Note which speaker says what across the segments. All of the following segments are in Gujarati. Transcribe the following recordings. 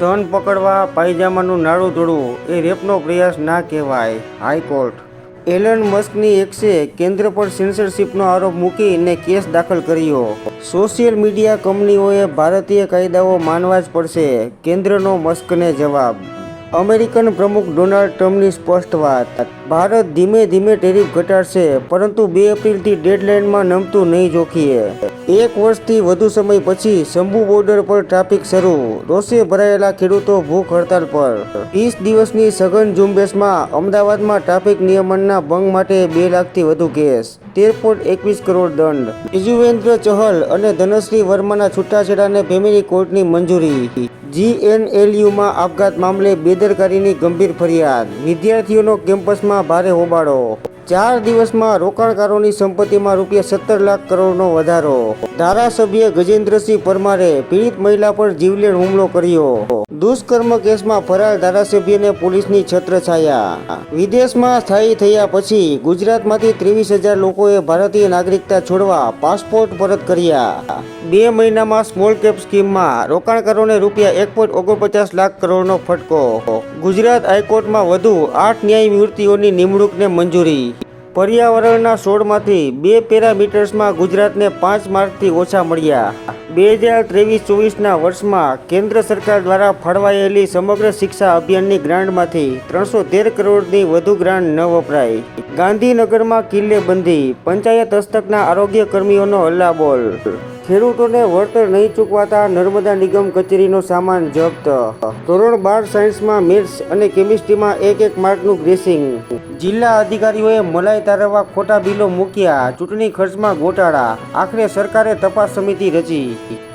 Speaker 1: ધન પકડવા પાયજામાનું નાડું તોડવું એ રેપનો પ્રયાસ ના કહેવાય. હાઈકોર્ટ. એલન મસ્કની એક્સે કેન્દ્ર પર સેન્સરશિપનો આરોપ મૂકીને કેસ દાખલ કર્યો. સોશિયલ મીડિયા કંપનીઓએ ભારતીય કાયદાઓ માનવા જ પડશે. કેન્દ્રનો મસ્કને જવાબ. અમેરિકન પ્રમુખ ડોનાલ્ડ ટ્રમ્પની સ્પષ્ટ વાત. ભારત ધીમે ધીમે ટેરિફ ઘટાડશે, પરંતુ બે એપ્રિલથી ડેડલાઇનમાં નમતું નહીં જોખીએ. એક વર્ષથી વધુ સમય પછી શંભુ બોર્ડર પર ટ્રાફિક શરૂ. રોષે ભરાયેલા ખેડૂતો ભૂખ હડતાલ પર. ત્રીસ દિવસની સઘન ઝુંબેશમાં અમદાવાદમાં ટ્રાફિક નિયમનના ભંગ માટે બે લાખથી વધુ કેસ. તેર પોઈન્ટ એકવીસ કરોડ દંડ. યજુવેન્દ્ર ચહલ અને ધનશ્રી વર્માના છૂટાછેડાને ફેમિલી કોર્ટની મંજૂરી. જીએનએલયુમાં આપઘાત મામલે બેદરકારીની ગંભીર ફરિયાદ. વિદ્યાર્થીઓનો કેમ્પસમાં ભારે હોબાળો. ચાર દિવસમાં રોકાણકારોની સંપત્તિમાં રૂપિયા સત્તર લાખ કરોડનો વધારો. ધારાસભ્ય ગજેન્દ્રસિંહ પરમારે પીડિત મહિલા પર જીવલેણ હુમલો કર્યો. દુષ્કર્મ કેસમાં ફરાર ધારાસભ્યને પોલીસની છત્રછાયા. વિદેશમાં સ્થાયી થયા પછી ગુજરાતમાંથી ત્રેવીસ હજાર લોકોએ ભારતીય નાગરિકતા છોડવા પાસપોર્ટ પરત કર્યા. બે મહિનામાં સ્મોલ કેપ સ્કીમમાં રોકાણકારોને રૂપિયા એક પોઈન્ટ ઓગણપચાસ લાખ કરોડનો ફટકો. ગુજરાત હાઈકોર્ટમાં વધુ આઠ ન્યાયમૂર્તિઓની નિમણૂકને મંજૂરી. પર્યાવરણના સોળમાંથી બે પેરામીટર્સમાં ગુજરાતને પાંચ માર્કથી ઓછા મળ્યા. બે હજાર ત્રેવીસ ચોવીસના વર્ષમાં કેન્દ્ર સરકાર દ્વારા ફાળવાયેલી સમગ્ર શિક્ષા અભિયાનની ગ્રાન્ટમાંથી ત્રણસો તેર કરોડની વધુ ગ્રાન્ટ ન વપરાય. ગાંધીનગરમાં કિલ્લેબંધી, પંચાયત હસ્તકના આરોગ્ય કર્મીઓનો હલ્લાબોલ ખેડૂતોને વળતર નહીં ચૂકવાતા નર્મદા નિગમ કચેરીનો સામાન જપ્ત. ધોરણ બાર સાયન્સમાં મેથ્સ અને કેમિસ્ટ્રીમાં એક એક માર્કનું ગ્રેસિંગ. જિલ્લા અધિકારીઓએ મલાઈ તારવવા ખોટા બિલો મૂક્યા. ચૂંટણી ખર્ચમાં ગોટાળા. આખરે સરકારે તપાસ સમિતિ રચી.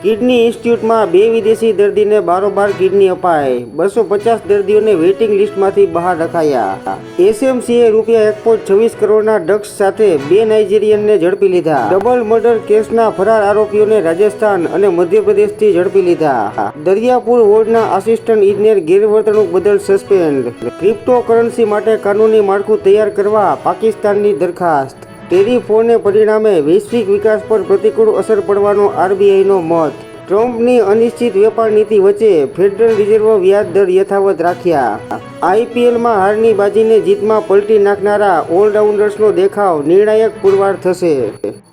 Speaker 1: કિડની ઇન્સ્ટિટ્યૂટમાં બે વિદેશી દર્દીને બારોબાર કિડની અપાય બસો પચાસ દર્દીઓને વેઇટિંગ લિસ્ટમાંથી બહાર રખાયા. એસએમસીએ રૂપિયા એક પોઈન્ટ છવ્વીસ કરોડના ડ્રગ્સ સાથે બે નાઇજીરિયનને ઝડપી લીધા. ડબલ મર્ડર કેસના ફરાર આરોપીઓને રાજસ્થાન અને મધ્યપ્રદેશથી ઝડપી લીધા. દરિયાપુર વોર્ડના આસિસ્ટન્ટ ઇજનેર ગેરવર્તણૂક બદલ સસ્પેન્ડ. ક્રિપ્ટો કરન્સી માટે કાનૂની માળખું તૈયાર કરવા પાકિસ્તાનની દરખાસ્ત. ટેરિફોને પરિણામે વૈશ્વિક વિકાસ પર પ્રતિકૂળ અસર પડવાનો આરબીઆઈનો મત. ટ્રમ્પની અનિશ્ચિત વેપાર નીતિ વચ્ચે ફેડરલ રિઝર્વ વ્યાજ દર યથાવત રાખ્યા. આઈપીએલમાં હારની બાજીને જીતમાં પલટી નાખનારા ઓલરાઉન્ડર્સનો દેખાવ નિર્ણાયક પુરવાર થશે.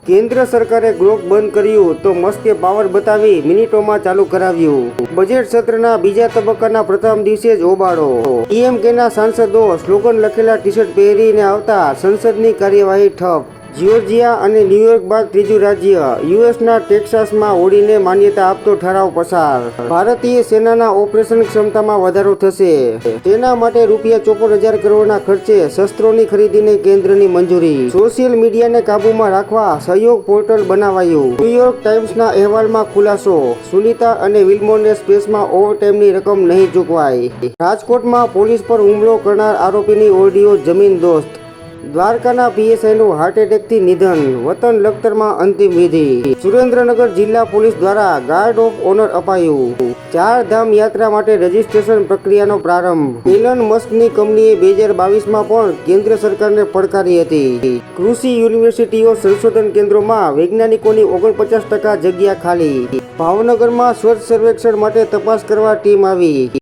Speaker 1: કેન્દ્ર સરકારે ગ્લોક બંધ કર્યું તો મસ્કે પાવર બતાવી મિનિટોમાં ચાલુ કરાવ્યું. બજેટ સત્રના બીજા તબક્કાના પ્રથમ દિવસે જ ઓબાળો પીએમકેના સાંસદો સ્લોગન લખેલા ટી શર્ટ પહેરીને આવતા સંસદની કાર્યવાહી ઠપ. જ્યોર્જિયા અને ન્યુયોર્ક બાદ ત્રીજું રાજ્ય. યુએસના ટેક્સાસમાં હોડીને માન્યતા આપતો ઠરાવ પસાર. ભારતીય સેનાના ઓપરેશન ક્ષમતામાં વધારો થશે. તેના માટે રૂપિયા ચોપન હજાર કરોડના ખર્ચે શસ્ત્રોની ખરીદીને કેન્દ્રની મંજૂરી. સોશિયલ મીડિયાને કાબૂમાં રાખવા સહયોગ પોર્ટલ બનાવાયું. ન્યુયોર્ક ટાઈમ્સના અહેવાલમાં ખુલાસો. સુનિતા અને વિલ્મોને સ્પેસમાં ઓવરટાઈમની રકમ નહીં ચૂકવાય. રાજકોટમાં પોલીસ પર હુમલો કરનાર આરોપીની ઓડિયો જમીન દોસ્ત. દ્વારકાના પીએસઆઈનું હાર્ટ એટેકથી નિધન. વતન લખતરમાં અંતિમ વિધિ. સુરેન્દ્રનગર જિલ્લા પોલીસ દ્વારા ગાર્ડ ઓફ ઓનર અપાયું. ચાર ધામ યાત્રા માટે રજીસ્ટ્રેશન પ્રક્રિયાનો પ્રારંભ. એલન મસ્કની કંપનીએ બે હજાર બાવીસમાં પણ કેન્દ્ર સરકારને પડકારી હતી. કૃષિ યુનિવર્સિટીઓ સંશોધન કેન્દ્રોમાં વૈજ્ઞાનિકોની ઓગણપચાસ ટકા જગ્યા ખાલી. ભાવનગરમાં સ્વચ્છ સર્વેક્ષણ માટે તપાસ કરવા ટીમ આવી.